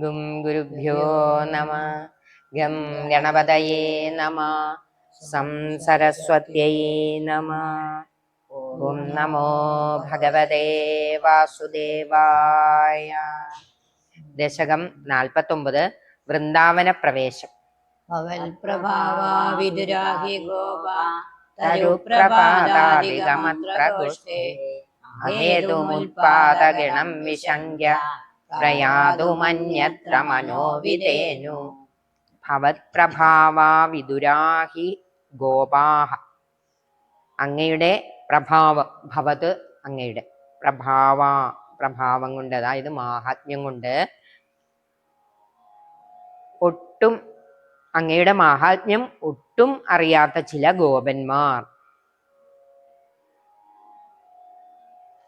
ഗും ഗുരുഭ്യോ നമ. ഗം ഗണപതയേ നമ. സം സരസ്വത്യൈ നമ. ഓം നമോ ഭഗവതേ വാസുദേവായ. ദശകം നാൽപ്പത്തൊമ്പത് വൃന്ദാവന പ്രവേശം. അവൽപ്രഭാവാവിദുരാഹി ഗോപ. തരുപ്രപാദാദികമത്ര ഗോഷ്ഠേ അഹേതുമുൽപാദഗണം വിശങ്ക്യ പ്രയാതുമന്യത്ര മനോവിധേനു ഭവത്പ്രഭാവാ വിദുരാഹി ഗോപാഹ. അങ്ങയുടെ പ്രഭാവം ഭവത് അങ്ങയുടെ പ്രഭാവ പ്രഭാവം കൊണ്ട് അതായത് മാഹാത്മ്യം കൊണ്ട് ഒട്ടും അങ്ങയുടെ മാഹാത്മ്യം ഒട്ടും അറിയാത്ത ചില ഗോപന്മാർ.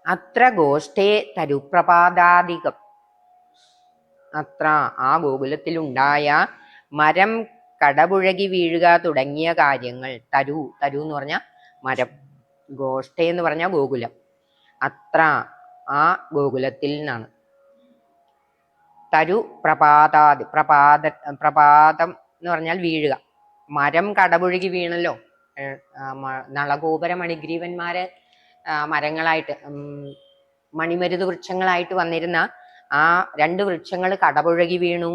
അത്ര ഗോഷ്ഠേ തരുപ്രപാദാധികം. അത്ര ആ ഗോകുലത്തിലുണ്ടായ മരം കടപുഴകി വീഴുക തുടങ്ങിയ കാര്യങ്ങൾ തരു തരു എന്ന് പറഞ്ഞ മരം ഗോഷ്ഠ എന്ന് പറഞ്ഞ ഗോകുലം. അത്ര ആ ഗോകുലത്തിൽ നിന്നാണ്. തരു പ്രപാതാത് പ്രപാത പ്രപാതം എന്ന് പറഞ്ഞാൽ വീഴുക. മരം കടപുഴകി വീണല്ലോ. നളഗോപുര മണിഗ്രീവന്മാര് മരങ്ങളായിട്ട് മണിമരുത് വൃക്ഷങ്ങളായിട്ട് വന്നിരുന്ന ആ രണ്ട് വൃക്ഷങ്ങൾ കടപുഴകി വീണു.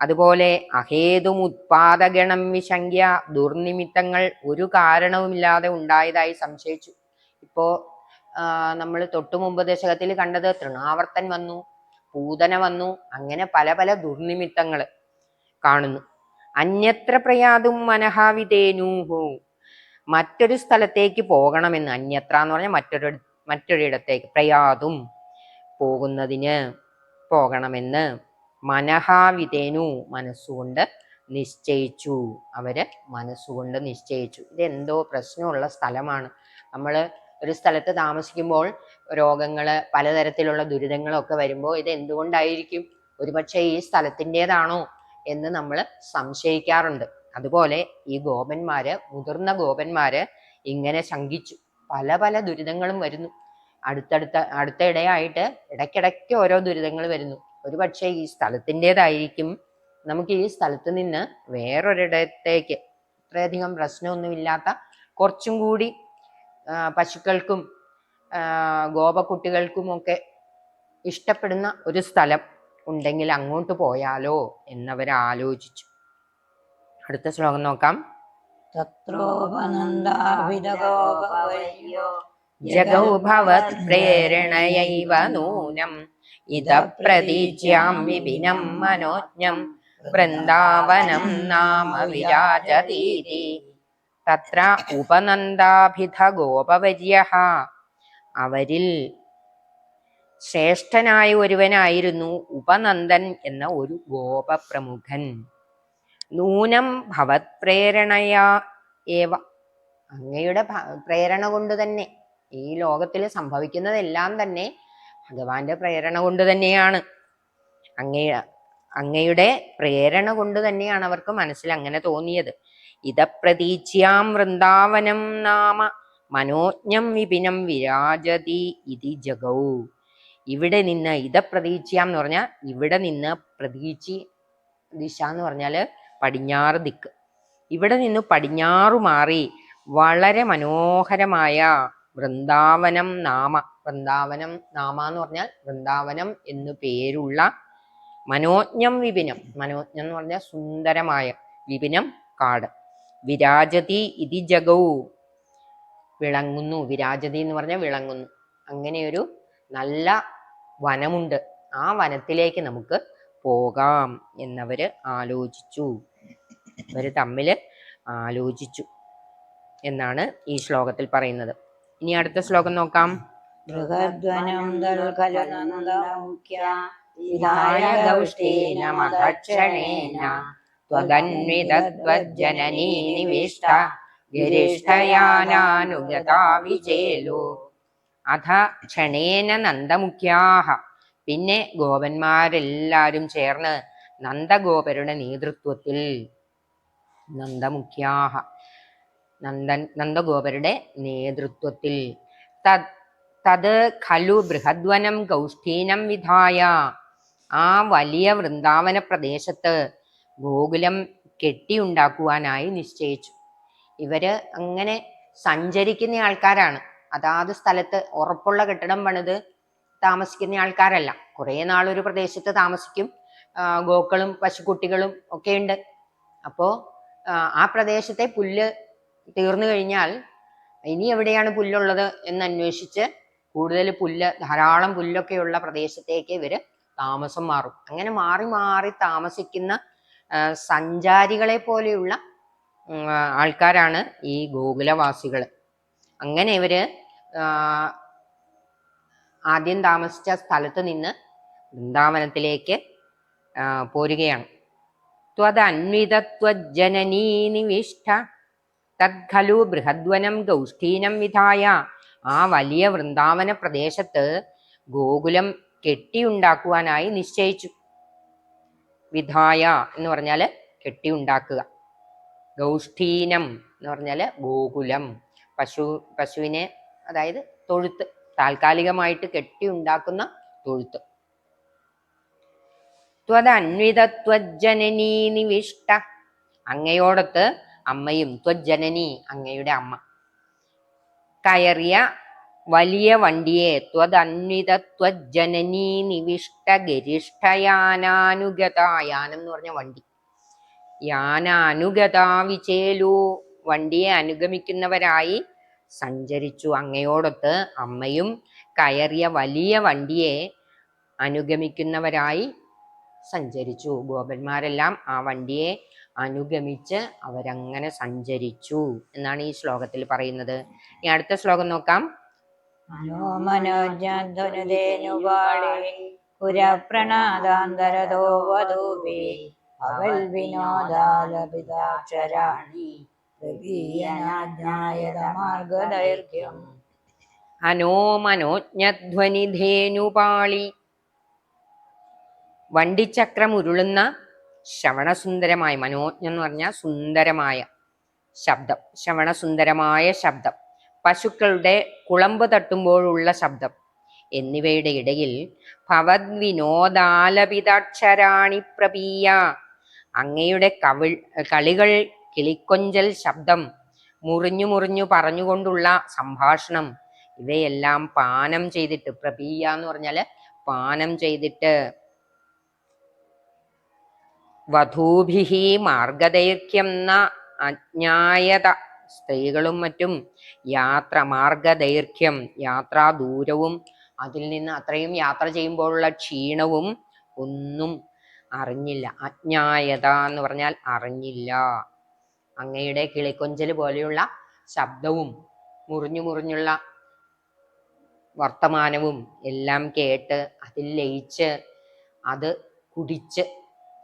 അതുപോലെ അഹേതും ഉത്പാദഗണം വിശങ്ക്യ ദുർനിമിത്തങ്ങൾ ഒരു കാരണവുമില്ലാതെ ഉണ്ടായതായി സംശയിച്ചു. ഇപ്പോ നമ്മൾ തൊട്ടു മുമ്പ് ദശകത്തിൽ കണ്ടത് തൃണാവർത്തൻ വന്നു പൂതന വന്നു അങ്ങനെ പല പല ദുർനിമിത്തങ്ങൾ കാണുന്നു. അന്യത്ര പ്രയാതും മനഹാവിതേനൂഹു മറ്റൊരു സ്ഥലത്തേക്ക് പോകണമെന്ന് അന്യത്ര എന്ന് പറഞ്ഞാൽ മറ്റൊരു മറ്റൊരിടത്തേക്ക് പ്രയാതും പോകുന്നതിന്. പോകണമെന്ന് മനഹാവിതേനു മനസ്സുകൊണ്ട് നിശ്ചയിച്ചു. അവർ മനസ്സുകൊണ്ട് നിശ്ചയിച്ചു. ഇതെന്തോ പ്രശ്നമുള്ള സ്ഥലമാണ്. നമ്മൾ ഒരു സ്ഥലത്ത് താമസിക്കുമ്പോൾ രോഗങ്ങൾ പലതരത്തിലുള്ള ദുരിതങ്ങളൊക്കെ വരുമ്പോൾ ഇത് എന്തുകൊണ്ടായിരിക്കും ഒരുപക്ഷെ ഈ സ്ഥലത്തിന്റെതാണോ എന്ന് നമ്മൾ സംശയിക്കാറുണ്ട്. അതുപോലെ ഈ ഗോപന്മാര് മുതിർന്ന ഗോപന്മാര് ഇങ്ങനെ ശങ്കിച്ചു. പല പല ദുരിതങ്ങളും വരുന്നു. അടുത്തടുത്ത അടുത്തിടെയായിട്ട് ഇടയ്ക്കിടയ്ക്ക് ഓരോ ദുരിതങ്ങൾ വരുന്നു. ഒരു പക്ഷേ ഈ സ്ഥലത്തിന്റെതായിരിക്കും. നമുക്ക് ഈ സ്ഥലത്ത് നിന്ന് വേറൊരിടത്തേക്ക് ഇത്രയധികം പ്രശ്നമൊന്നുമില്ലാത്ത കുറച്ചും കൂടി പശുക്കൾക്കും ഗോപക്കുട്ടികൾക്കുമൊക്കെ ഇഷ്ടപ്പെടുന്ന ഒരു സ്ഥലം ഉണ്ടെങ്കിൽ അങ്ങോട്ട് പോയാലോ എന്നവർ ആലോചിച്ചു അടുത്ത ശ്ലോകം നോക്കാം. തത്രോപനന്ദാഭിതഗോപവര്യോ ജഗൗ ഭവത് പ്രേരണയൈവ നൂനം ഇത പ്രതീച്യാം വിപിനം മനോജ്ഞം. വൃന്ദാവനം നാമ വിരാജതീതി തത്ര ഉപനന്ദാഭിധ ഗോപവര്യ അവരിൽ ശ്രേഷ്ഠനായ ഒരുവനായിരുന്നു ഉപനന്ദൻ എന്ന ഒരു ഗോപപ്രമുഖൻ. നൂനം ഭവത് പ്രേരണയാ ഏവ. അങ്ങയുടെ പ്രേരണ കൊണ്ട് തന്നെ. ഈ ലോകത്തിൽ സംഭവിക്കുന്നതെല്ലാം തന്നെ ഭഗവാന്റെ പ്രേരണ കൊണ്ട് തന്നെയാണ്. അങ്ങേ അങ്ങയുടെ പ്രേരണ കൊണ്ട് തന്നെയാണ് അവർക്ക് മനസ്സിൽ അങ്ങനെ തോന്നിയത്. ഇതപ്രതീച്യാം വൃന്ദാവനം നാമ മനോജ്ഞം വിപിനം വിരാജതി ഇതി ജഗൗ. ഇവിടെ നിന്ന് ഇതപ്രതീച്യാം എന്ന് പറഞ്ഞാൽ ഇവിടെ നിന്ന് പ്രതീച്ചി ദിശ എന്ന് പറഞ്ഞാൽ പടിഞ്ഞാറ് ദിക്ക്. ഇവിടെ നിന്ന് പടിഞ്ഞാറു മാറി വളരെ മനോഹരമായ വൃന്ദാവനം നാമ. വൃന്ദാവനം നാമ എന്ന് പറഞ്ഞാൽ വൃന്ദാവനം എന്നു പേരുള്ള മനോജ്ഞം വിപിനം. മനോജ്ഞം എന്ന് പറഞ്ഞാൽ സുന്ദരമായ വിപിനം കാട്. വിരാജതി ഇതി ജഗവും വിളങ്ങുന്നു. വിരാജതി എന്ന് പറഞ്ഞാൽ വിളങ്ങുന്നു. അങ്ങനെയൊരു നല്ല വനമുണ്ട്. ആ വനത്തിലേക്ക് നമുക്ക് പോകാം എന്നവര് ആലോചിച്ചു. അവർ തമ്മിൽ ആലോചിച്ചു എന്നാണ് ഈ ശ്ലോകത്തിൽ പറയുന്നത്. ഇനി അടുത്ത ശ്ലോകം നോക്കാം ബൃഹദ്വനം ദൽകലനന്ദമുഖ്യ വിധായ ഗൗഷ്ടേന മഹക്ഷണേന त्वदन्वितद्वज्जननी निविष्ट गिरिष्ठयानानुगता विचेलु അഥ ക്ഷണേന നന്ദമുഖ്യാഹ പിന്നെ ഗോപന്മാരെല്ലാരും ചേർന്ന് നന്ദഗോപരുടെ നേതൃത്വത്തിൽ നന്ദമുഖ്യാഹ നന്ദൻ നന്ദഗോപരുടെ നേതൃത്വത്തിൽ. തത് ഖലു ബൃഹദ്വനം ഗൗഷ്ഠീനം വിധായ. ആ വലിയ വൃന്ദാവന പ്രദേശത്ത് ഗോകുലം കെട്ടിയുണ്ടാക്കുവാനായി നിശ്ചയിച്ചു. ഇവർ അങ്ങനെ സഞ്ചരിക്കുന്ന ആൾക്കാരാണ്. അതാത് സ്ഥലത്ത് ഉറപ്പുള്ള കെട്ടിടം പണിത് താമസിക്കുന്ന ആൾക്കാരല്ല. കുറേ നാളൊരു പ്രദേശത്ത് താമസിക്കും. ഗോക്കളും പശുക്കുട്ടികളും ഒക്കെ ഉണ്ട്. അപ്പോ ആ, ആ പ്രദേശത്തെ പുല്ല് തീർന്നു കഴിഞ്ഞാൽ ഇനി എവിടെയാണ് പുല്ലുള്ളത് എന്ന് അന്വേഷിച്ച് കൂടുതൽ പുല്ല് ധാരാളം പുല്ലൊക്കെ ഉള്ള പ്രദേശത്തേക്ക് ഇവർ താമസം മാറും. അങ്ങനെ മാറി മാറി താമസിക്കുന്ന സഞ്ചാരികളെ പോലെയുള്ള ആൾക്കാരാണ് ഈ ഗോകുലവാസികൾ അങ്ങനെ ഇവർ ആദ്യം താമസിച്ച സ്ഥലത്ത് നിന്ന് വൃന്ദാവനത്തിലേക്ക് പോരുകയാണ്. ത്വതന്വിതത്വജനനീ നിവിഷ്ട തദ്ഖലു ബൃഹദ്വനം ഗൗഷ്ഠീനം വിധായ. ആ വലിയ വൃന്ദാവന പ്രദേശത്ത് ഗോകുലം കെട്ടിയുണ്ടാക്കുവാനായി നിശ്ചയിച്ചു. വിധായ എന്ന് പറഞ്ഞാൽ കെട്ടിയുണ്ടാക്കുക. ഗൗഷ്ഠീനം എന്ന് പറഞ്ഞാൽ ഗോകുലം. പശു പശുവിനെ അതായത് തൊഴുത്ത് താൽക്കാലികമായിട്ട് കെട്ടിയുണ്ടാക്കുന്ന തൊഴുത്ത്. ത്വതന്വിതത്വജനനീ നിവിഷ്ട. അങ്ങയോടത്ത് അമ്മയും ത്വജ്ജനനി അങ്ങയുടെ അമ്മ. കയറിയ വലിയ വണ്ടിയെ ത്വതന്വിതത്വജനനീ നിവിഷ്ട ഗരിഷ്ഠയാനാനുഗത യാനം എന്ന് പറഞ്ഞ വണ്ടി. യാനാനുഗത വിചേലു. വണ്ടിയെ അനുഗമിക്കുന്നവരായി സഞ്ചരിച്ചു അങ്ങയോടൊത്ത് അമ്മയും കയറിയ വലിയ വണ്ടിയെ അനുഗമിക്കുന്നവരായി സഞ്ചരിച്ചു. ഗോപന്മാരെല്ലാം ആ വണ്ടിയെ അനുഗമിച്ച് അവരങ്ങനെ സഞ്ചരിച്ചു എന്നാണ് ഈ ശ്ലോകത്തിൽ പറയുന്നത്. ഇനി അടുത്ത ശ്ലോകം നോക്കാം. പുരപ്രണാദാന്തരതോ വധൂപി അവൽ വിനോദാലപിതാക്ഷരാണി മാർഗദൈർഘ്യം അനോമനോജ്ഞധ്വനിധേനുപാളി വണ്ടിച്ചക്രം ഉരുളുന്ന ശ്രവണസുന്ദരമായ മനോജ്ഞം എന്ന് പറഞ്ഞാൽ സുന്ദരമായ ശബ്ദം. ശ്രവണസുന്ദരമായ ശബ്ദം. പശുക്കളുടെ കുളമ്പ് തട്ടുമ്പോഴുള്ള ശബ്ദം. എന്നിവയുടെ ഇടയിൽ ഭവത് വിനോദാലപിതാക്ഷരാണി പ്രപീയ. അങ്ങയുടെ കവിൾ കളികൾ കിളിക്കൊഞ്ചൽ ശബ്ദം. മുറിഞ്ഞു മുറിഞ്ഞു പറഞ്ഞുകൊണ്ടുള്ള സംഭാഷണം. ഇവയെല്ലാം പാനം ചെയ്തിട്ട് പ്രപീയ എന്ന് പറഞ്ഞാൽ പാനം ചെയ്തിട്ട് വധൂഭിഹി മാർഗദൈർഘ്യം ന അജ്ഞായത. സ്ത്രീകളും മറ്റും യാത്ര മാർഗദൈർഘ്യം യാത്രാ ദൂരവും അതിൽ നിന്ന് അത്രയും യാത്ര ചെയ്യുമ്പോഴുള്ള ക്ഷീണവും ഒന്നും അറിഞ്ഞില്ല. അജ്ഞായത എന്ന് പറഞ്ഞാൽ അറിഞ്ഞില്ല. അങ്ങയുടെ കിളിക്കൊഞ്ചൽ പോലെയുള്ള ശബ്ദവും മുറിഞ്ഞു മുറിഞ്ഞുള്ള വർത്തമാനവും എല്ലാം കേട്ട് അതിൽ ലയിച്ച് അത് കുടിച്ച്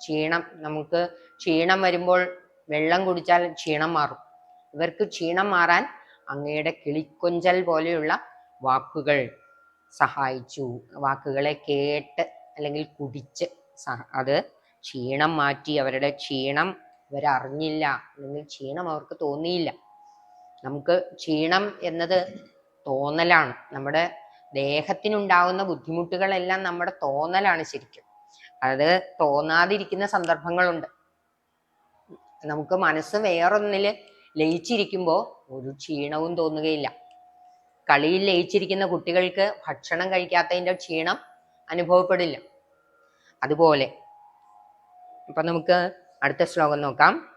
ക്ഷീണം നമുക്ക് ക്ഷീണം വരുമ്പോൾ വെള്ളം കുടിച്ചാൽ ക്ഷീണം മാറും. ഇവർക്ക് ക്ഷീണം മാറാൻ അങ്ങയുടെ കിളിക്കൊഞ്ചൽ പോലെയുള്ള വാക്കുകൾ സഹായിച്ചു. വാക്കുകളെ കേട്ട് അല്ലെങ്കിൽ കുടിച്ച് അത് ക്ഷീണം മാറ്റി അവരുടെ ക്ഷീണം ഇവരറിഞ്ഞില്ല അല്ലെങ്കിൽ ക്ഷീണം അവർക്ക് തോന്നിയില്ല. നമുക്ക് ക്ഷീണം എന്നത് തോന്നലാണ്. നമ്മുടെ ദേഹത്തിനുണ്ടാകുന്ന ബുദ്ധിമുട്ടുകളെല്ലാം നമ്മുടെ തോന്നലാണ് ശരിക്കും. അത് തോന്നാതിരിക്കുന്ന സന്ദർഭങ്ങളുണ്ട്. നമുക്ക് മനസ്സ് വേറൊന്നിൽ ലയിച്ചിരിക്കുമ്പോൾ ഒരു ക്ഷീണവും തോന്നുകയില്ല. കളിയിൽ ലയിച്ചിരിക്കുന്ന കുട്ടികൾക്ക് ഭക്ഷണം കഴിക്കാത്തതിന്റെ ക്ഷീണം അനുഭവപ്പെടില്ല. അതുപോലെ അപ്പൊ നമുക്ക് അടുത്ത ശ്ലോകം നോക്കാം.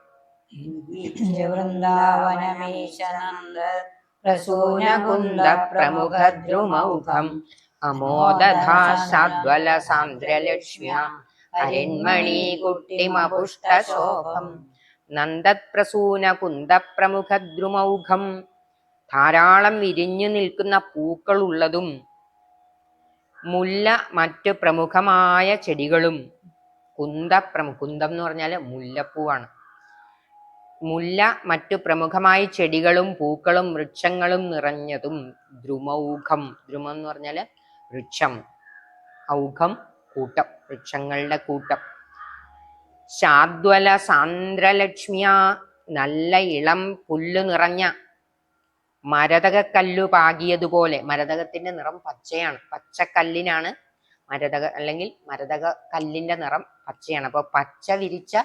വൃന്ദാവനമീശനന്ദ പ്രസൂനകുന്ദ പ്രമുഖദ്രുമൗഖം അമോദധാശാദ്വല സാന്ദ്രലക്ഷ്മ്യ അരൺമണീകുട്ടിമപുഷ്ടശോഭം നന്ദപ്രസൂന കുന്ദപ്രമുഖദ്രുമൗഖം ധാരാളം വിരിഞ്ഞു നിൽക്കുന്ന പൂക്കളുള്ളതും മുല്ല മറ്റു പ്രമുഖമായ ചെടികളും കുന്തപ്രമു കുന്തം എന്ന് പറഞ്ഞാൽ മുല്ലപ്പൂവാണ്. മുല്ല മറ്റു പ്രമുഖമായ ചെടികളും പൂക്കളും വൃക്ഷങ്ങളും നിറഞ്ഞതും ദ്രുമൗഖം ദ്രുമം എന്ന് പറഞ്ഞാൽ വൃക്ഷം. ഔഘം കൂട്ടം വൃക്ഷങ്ങളുടെ കൂട്ടം. ശാദ്വല സാന്ദ്രലക്ഷ്മിയ നല്ല ഇളം പുല്ല് നിറഞ്ഞ മരതകക്കല്ലു പാകിയതുപോലെ. മരതകത്തിന്റെ നിറം പച്ചയാണ്. പച്ചക്കല്ലിനാണ് മരതക അല്ലെങ്കിൽ മരതക കല്ലിന്റെ നിറം പച്ചയാണ്. അപ്പൊ പച്ച വിരിച്ച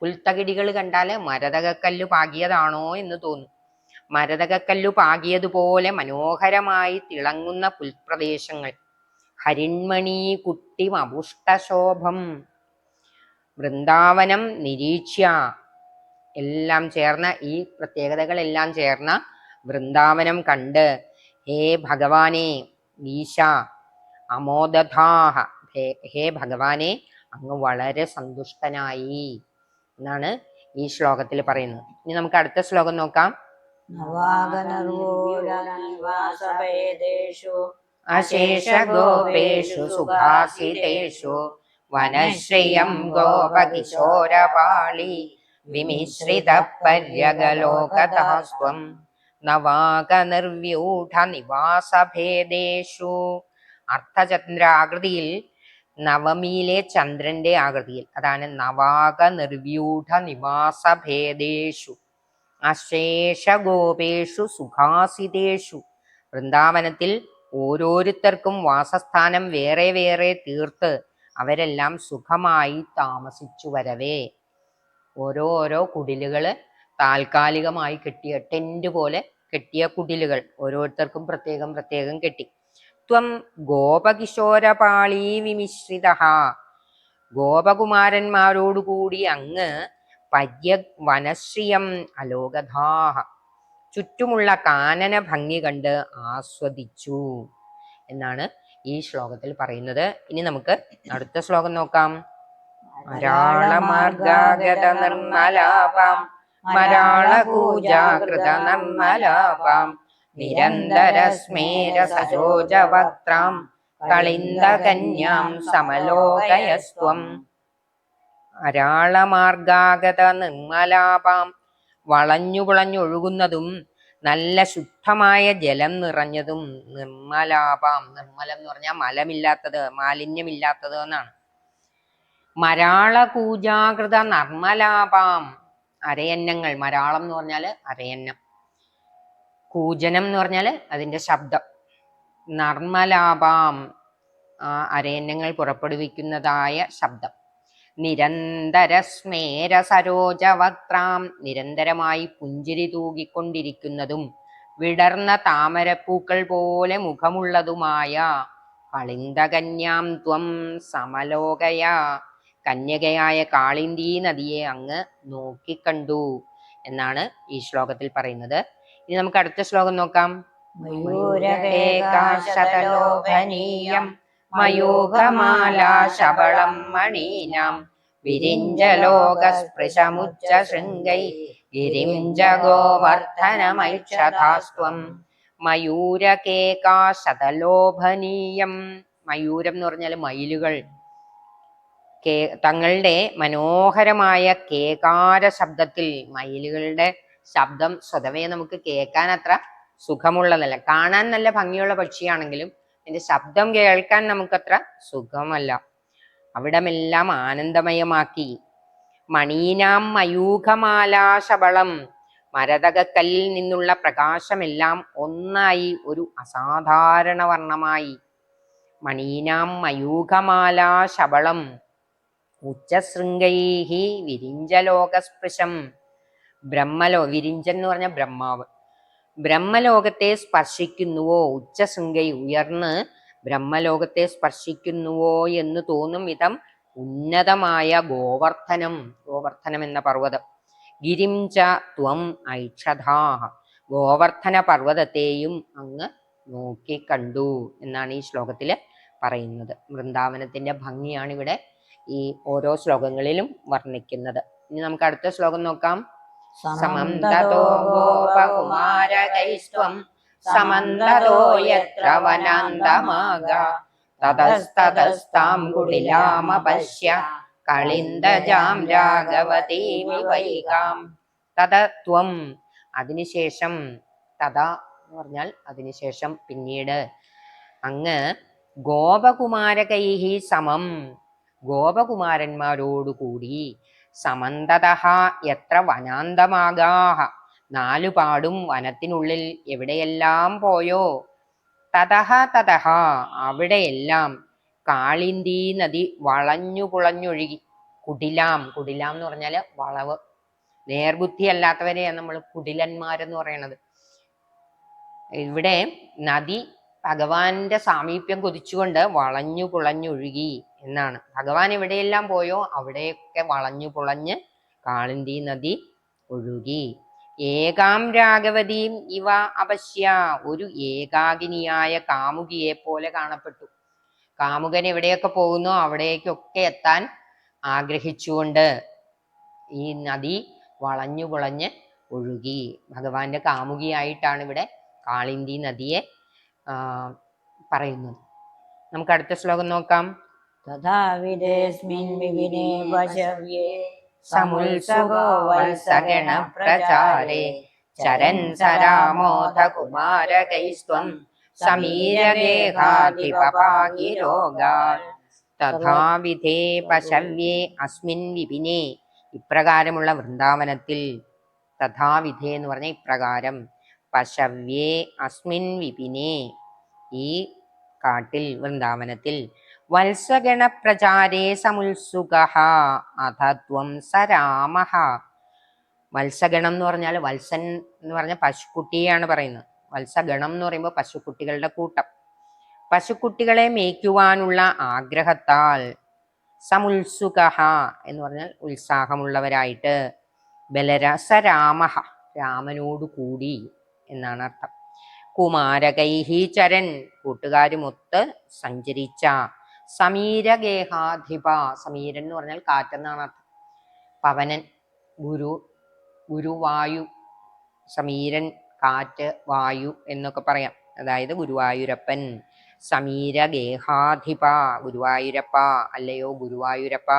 പുൽത്തകിടികൾ കണ്ടാൽ മരതകക്കല്ല് പാകിയതാണോ എന്ന് തോന്നും. മരതകക്കല്ലു പാകിയതുപോലെ മനോഹരമായി തിളങ്ങുന്ന പുൽപ്രദേശങ്ങൾ. ഹരിൺമണി കുട്ടി അപുഷ്ടശോഭം വൃന്ദാവനം നിരീക്ഷ്യ. എല്ലാം ചേർന്ന ഈ പ്രത്യേകതകളെല്ലാം ചേർന്ന വൃന്ദാവനം കണ്ട് ഹേ ഭഗവാനെ ഈശ അമോദധാഹ. ഹേ ഭഗവാനെ അങ്ങ് വളരെ സന്തുഷ്ടനായി. എന്നാണ് ഈ ശ്ലോകത്തിൽ പറയുന്നത്. ഇനി നമുക്ക് അടുത്ത ശ്ലോകം നോക്കാം. നവാഗനർവോരനിവാസഭേദേഷു अशेषगोपेषु ഗോപേഷു സുഖാസിതേഷു വനശ്രിയം ഗോപകിശോരപാളി വിമിശ്രിത പര്യഗലോകതാസ്ത്വം നവാക നിർവ്യൂഢ നിവാസഭേദേഷു അർത്ഥചന്ദ്രാകൃതിയിൽ നവമിയിലെ ചന്ദ്രന്റെ ആകൃതിയിൽ അതാണ് നവാക നിർവ്യൂഢ നിവാസഭേദേഷു അശേഷ ഗോപേഷു സുഖാസിതേഷു. വൃന്ദാവനത്തിൽ ഓരോരുത്തർക്കും വാസസ്ഥാനം വേറെ വേറെ തീർത്ത് അവരെല്ലാം സുഖമായി താമസിച്ചു വരവേ. ഓരോ ഓരോ കുടിലുകൾ താൽക്കാലികമായി കെട്ടിയ ടെന്റ് പോലെ കെട്ടിയ കുടിലുകൾ ഓരോരുത്തർക്കും പ്രത്യേകം പ്രത്യേകം കെട്ടി. ത്വം ഗോപകിശോരപാളീ വിമിശ്രിത ഗോപകുമാരന്മാരോടുകൂടി അങ്ങ് പര്യ വനശ്രിയം അലോകധാഹ. ചുറ്റുമുള്ള കാനന ഭംഗി കണ്ട് ആസ്വദിച്ചു എന്നാണ് ഈ ശ്ലോകത്തിൽ പറയുന്നത്. ഇനി നമുക്ക് അടുത്ത ശ്ലോകം നോക്കാം. മരാളമാർഗാഗത നിർമ്മലാപാം മരാളകൂജാകൃത നിർമ്മലാപാം നിരന്തര സ്മേര സരോജവക്ത്രാം കളിന്ദകന്യാം സമലോകയസ്ത്വം അരാളമാർഗാഗത നിർമ്മലാപാം വളഞ്ഞു പുളഞ്ഞൊഴുകുന്നതും നല്ല ശുദ്ധമായ ജലം നിറഞ്ഞതും നിർമ്മലാപാം. നിർമ്മലം എന്ന് പറഞ്ഞാൽ മലമില്ലാത്തത് മാലിന്യമില്ലാത്തത് എന്നാണ്. മരാളകൂജാകൃത നർമ്മലാപാം അരയന്നങ്ങൾ. മരാളം എന്ന് പറഞ്ഞാൽ അരയന്നം. കൂജനം എന്ന് പറഞ്ഞാൽ അതിന്റെ ശബ്ദം. നർമ്മലാപാം അരയന്നങ്ങൾ പുറപ്പെടുവിക്കുന്നതായ ശബ്ദം. നിരന്തര സ്മേര സരോജവക്ത്രാം നിരന്തരമായി പുഞ്ചിരി തൂകിക്കൊണ്ടിരിക്കുന്നതും വിടർന്ന താമരപ്പൂക്കൾ പോലെ മുഖമുള്ളതുമായ കളിന്തകന്യാം ത്വം സമലോകയ. കന്യകയായ കാളിന്തി നദിയെ അങ്ങ് നോക്കിക്കണ്ടു എന്നാണ് ഈ ശ്ലോകത്തിൽ പറയുന്നത്. ഇനി നമുക്ക് അടുത്ത ശ്ലോകം നോക്കാം. മയൂരകേകാശതലോഭനീയം മയൂഖമാലാ ശബളം മണീനാം. വിരിഞ്ചലോകസ്പൃശമുച്ച ശൃംഗൈ ഗിരിം ജഗോവർദ്ധനമൈക്ഷതാസ്ത്വം മയൂരകേകാശതലോഭനീയം. മയൂരം എന്ന് പറഞ്ഞാൽ മയിലുകൾ. കേ തങ്ങളുടെ മനോഹരമായ കേകാര ശബ്ദത്തിൽ മയിലുകളുടെ ശബ്ദം സ്വതവേ നമുക്ക് കേൾക്കാൻ അത്ര സുഖമുള്ളതല്ല. കാണാൻ നല്ല ഭംഗിയുള്ള പക്ഷിയാണെങ്കിലും അതിന്റെ ശബ്ദം കേൾക്കാൻ നമുക്കത്ര സുഖമല്ല. അവിടമെല്ലാം ആനന്ദമയമാക്കി. മണീനാം മയൂഖമാലാശബളം. മരതകക്കല്ലിൽ നിന്നുള്ള പ്രകാശമെല്ലാം ഒന്നായി ഒരു അസാധാരണ വർണമായി. മണീനാം മയൂഖമാലാശബളം. ഉച്ചശൃംഗൈഹി വിരിഞ്ചലോകസ്പൃശം. ബ്രഹ്മലോ വിരിഞ്ചൻ എന്ന് പറഞ്ഞ ബ്രഹ്മാവ്. ബ്രഹ്മലോകത്തെ സ്പർശിക്കുന്നുവോ? ഉച്ചശൃംഗൈ ഉയർന്ന് ബ്രഹ്മലോകത്തെ സ്പർശിക്കുന്നുവോ എന്ന് തോന്നും വിധം ഉന്നതമായ ഗോവർദ്ധനം ഗോവർദ്ധനം എന്ന പർവതം. ഗിരിം ത്വം ഐക്ഷതാഹ ഗോവർദ്ധന പർവതത്തെയും അങ്ങ് നോക്കിക്കണ്ടു എന്നാണ് ഈ ശ്ലോകത്തിൽ പറയുന്നത്. ഭംഗിയാണ് ഇവിടെ ഈ ഓരോ ശ്ലോകങ്ങളിലും വർണിക്കുന്നത്. ഇനി നമുക്ക് അടുത്ത ശ്ലോകം നോക്കാം. സമം ഗോപകുമാരകൈസ്ത്വം സമന്തതോ യത്ര വനാന്തമാഗ തതസ്തതസ്താം കുടിലാമപശ്യ. കളിന്ദജാം രാഘവതീമിവൈകാം തത ത്വം. അതിനുശേഷം തഥ എന്ന് പറഞ്ഞാൽ അതിനുശേഷം പിന്നീട് അങ്ങ് ഗോപകുമാരകൈഹി സമം. ഗോപകുമാരന്മാരോടുകൂടി സമന്തത എത്ര വനാന്തമാകാഹ? നാലുപാടും വനത്തിനുള്ളിൽ എവിടെയെല്ലാം പോയോ? തതഹ തതഹ അവിടെയെല്ലാം കാളിന്തി നദി വളഞ്ഞു കുളഞ്ഞൊഴുകി. കുടിലാം കുടിലാം എന്ന് പറഞ്ഞാൽ വളവ്. നേർബുദ്ധി അല്ലാത്തവരെയാണ് നമ്മൾ കുടിലന്മാരെന്ന് പറയണത്. ഇവിടെ നദി ഭഗവാന്റെ സാമീപ്യം കൊതിച്ചുകൊണ്ട് വളഞ്ഞു പുളഞ്ഞൊഴുകി എന്നാണ്. ഭഗവാൻ എവിടെയെല്ലാം പോയോ അവിടെയൊക്കെ വളഞ്ഞു പുളഞ്ഞ് കാളിന്തി നദി ഒഴുകി. ഏകാം രാഘവതിയും ഇവ അപശ്യ. ഒരു ഏകാഗിനിയായ കാമുകിയെ പോലെ കാണപ്പെട്ടു. കാമുകൻ എവിടെയൊക്കെ പോകുന്നു അവിടേക്കൊക്കെ എത്താൻ ആഗ്രഹിച്ചുകൊണ്ട് ഈ നദി വളഞ്ഞു പുളഞ്ഞ് ഒഴുകി. ഭഗവാന്റെ കാമുകിയായിട്ടാണ് ഇവിടെ കാളിന്തി നദിയെ പറയുന്നത്. നമുക്ക് അടുത്ത ശ്ലോകം നോക്കാം. തഥാവിധേസ്മിൻ വിപിനെ വശവ്യേ സമുത്സുകോ വത്സഗണ പ്രചാരേ. ചരൻ സരാമോധ കുമാരകൈസ്ത്വം സമീരഗേഹാധിപപാകിരോഗാൽ തഥാവിധേ പശവ്യേ അസ്മിൻ വിപിനെ ഇപ്രകാരമുള്ള വൃന്ദാവനത്തിൽ തഥാവിധേ എന്ന് പറഞ്ഞ ഇപ്രകാരം പശവ്യേ അസ്മിൻ വിപിനെ. ഈ കാട്ടിൽ വൃന്ദാവനത്തിൽ വത്സഗണപ്രചാരേ സമുത്സുക സമുത്സുക അധത്വം സരാമ വത്സഗണം എന്ന് പറഞ്ഞാൽ വത്സൻ എന്ന് പറഞ്ഞ പശുക്കുട്ടിയാണ് പറയുന്നത്. വത്സഗണം എന്ന് പറയുമ്പോൾ പശുക്കുട്ടികളുടെ കൂട്ടം. പശുക്കുട്ടികളെ മേയ്ക്കുവാനുള്ള ആഗ്രഹത്താൽ സമുത്സുക എന്ന് പറഞ്ഞാൽ ഉത്സാഹമുള്ളവരായിട്ട് ബലരസരാമ രാമനോട് കൂടി എന്നാണ് അർത്ഥം കുമാരകൈഹി ചരൻ കൂട്ടുകാരുമൊത്ത് സഞ്ചരിച്ച സമീരഗേഹാധിപ സമീരൻ എന്ന് പറഞ്ഞാൽ കാറ്റെന്നാണ് അർത്ഥം പവനൻ ഗുരു ഗുരുവായു സമീരൻ കാറ്റ് വായു എന്നൊക്കെ പറയാം. അതായത് ഗുരുവായൂരപ്പൻ സമീരഗേഹാധിപ ഗുരുവായൂരപ്പ അല്ലയോ ഗുരുവായൂരപ്പ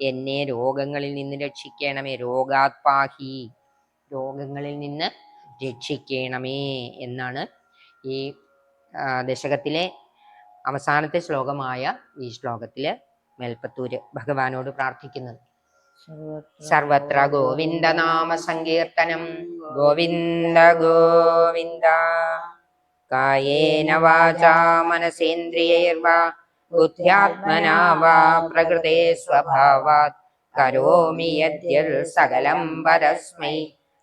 എന്നെ രോഗങ്ങളിൽ നിന്ന് രക്ഷിക്കണമേ രോഗാത്പാഹി രോഗങ്ങളിൽ നിന്ന് രക്ഷിക്കണമേ എന്നാണ് ഈ ദശകത്തിലെ അവസാനത്തെ ശ്ലോകമായ ഈ ശ്ലോകത്തിൽ മേൽപ്പത്തൂര് ഭഗവാനോട് പ്രാർത്ഥിക്കുന്നത്. സർവത്ര ഗോവിന്ദ നാമ സങ്കീർത്തനം ഗോവിന്ദ ഗോവിന്ദ. കായേന വാചാ മനസേന്ദ്രിയൈർവാ. ബുദ്ധ്യാത്മനാ വാ പ്രകൃതേ സ്വഭാവാത്. കരോമി യദ്യൽ സകലം പരസ്മൈ